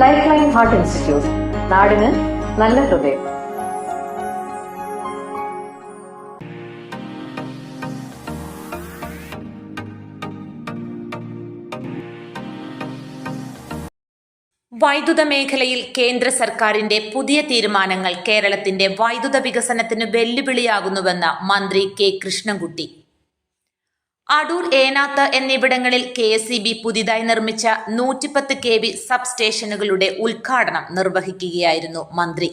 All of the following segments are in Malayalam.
ലൈഫ് ലൈൻ ഹാർട്ട് ഇൻസ്റ്റിറ്റ്യൂട്ട് നാടിന് നല്ല ഹൃദയം. വൈദ്യുത മേഖലയിൽ കേന്ദ്ര സർക്കാരിന്റെ പുതിയ തീരുമാനങ്ങൾ കേരളത്തിന്റെ വൈദ്യുത വികസനത്തിന് വെല്ലുവിളിയാകുന്നുവെന്ന് മന്ത്രി കെ കൃഷ്ണൻകുട്ടി. അടൂർ ഏനാത്ത് എന്നിവിടങ്ങളിൽ കെ എസ് ഇ ബി പുതിയതായി നിർമ്മിച്ച നൂറ്റിപ്പത്ത് കെ വി സബ് സ്റ്റേഷനുകളുടെ ഉദ്ഘാടനം നിർവഹിക്കുകയായിരുന്നു മന്ത്രി.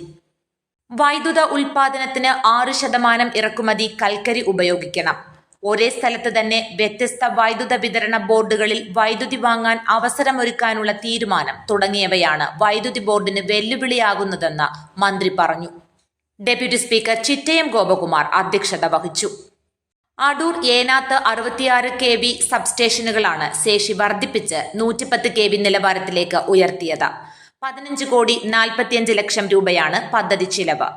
വൈദ്യുത ഉൽപാദനത്തിന് ആറ് ശതമാനം ഇറക്കുമതി കൽക്കരി ഉപയോഗിക്കണം. ഒരേ സ്ഥലത്ത് തന്നെ വ്യത്യസ്ത വൈദ്യുത വിതരണ ബോർഡുകളിൽ വൈദ്യുതി വാങ്ങാൻ അവസരമൊരുക്കാനുള്ള തീരുമാനം തുടങ്ങിയവയാണ് വൈദ്യുതി ബോർഡിന് വെല്ലുവിളിയാകുന്നതെന്ന് മന്ത്രി പറഞ്ഞു. ഡെപ്യൂട്ടി സ്പീക്കർ ചിറ്റയം ഗോപകുമാർ അധ്യക്ഷത വഹിച്ചു. അടൂർ ഏനാത്ത് അറുപത്തിയാറ് കെ ബി സബ്സ്റ്റേഷനുകളാണ് ശേഷി വർദ്ധിപ്പിച്ച് നൂറ്റിപ്പത്ത് കെ ബി നിലവാരത്തിലേക്ക് ഉയർത്തിയത്. പതിനഞ്ച് കോടി നാൽപ്പത്തിയഞ്ച് ലക്ഷം രൂപയാണ് പദ്ധതി ചിലവ്.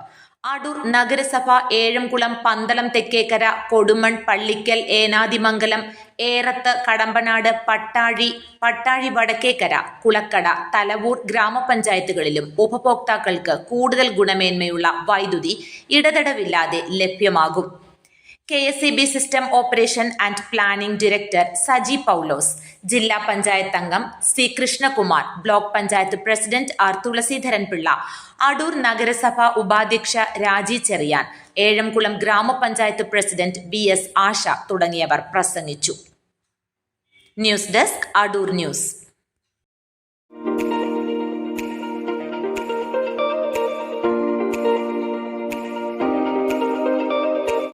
അടൂർ നഗരസഭ ഏഴംകുളം പന്തളം തെക്കേക്കര കൊടുമൺ പള്ളിക്കൽ ഏനാദിമംഗലം ഏറത്ത് കടമ്പനാട് പട്ടാഴി പട്ടാഴി വടക്കേക്കര കുളക്കട തലവൂർ ഗ്രാമപഞ്ചായത്തുകളിലും ഉപഭോക്താക്കൾക്ക് കൂടുതൽ ഗുണമേന്മയുള്ള വൈദ്യുതി ഇടതടവില്ലാതെ ലഭ്യമാകും. K S E B system operation and planning director Saji Paulose ജില്ലാ പഞ്ചായത്ത് അംഗം C Krishnakumar block panchayat president R Thulaseedharan Pillai Adoor നഗരസഭ ഉപാധ്യക്ഷ രാജി ചെറിയാൻ ഏഴംകുളം ഗ്രാമപഞ്ചായത്ത് പ്രസിഡന്റ് ബി എസ് ആശ തുടങ്ങിയവർ പ്രസംഗിച്ചു. News desk Adoor news.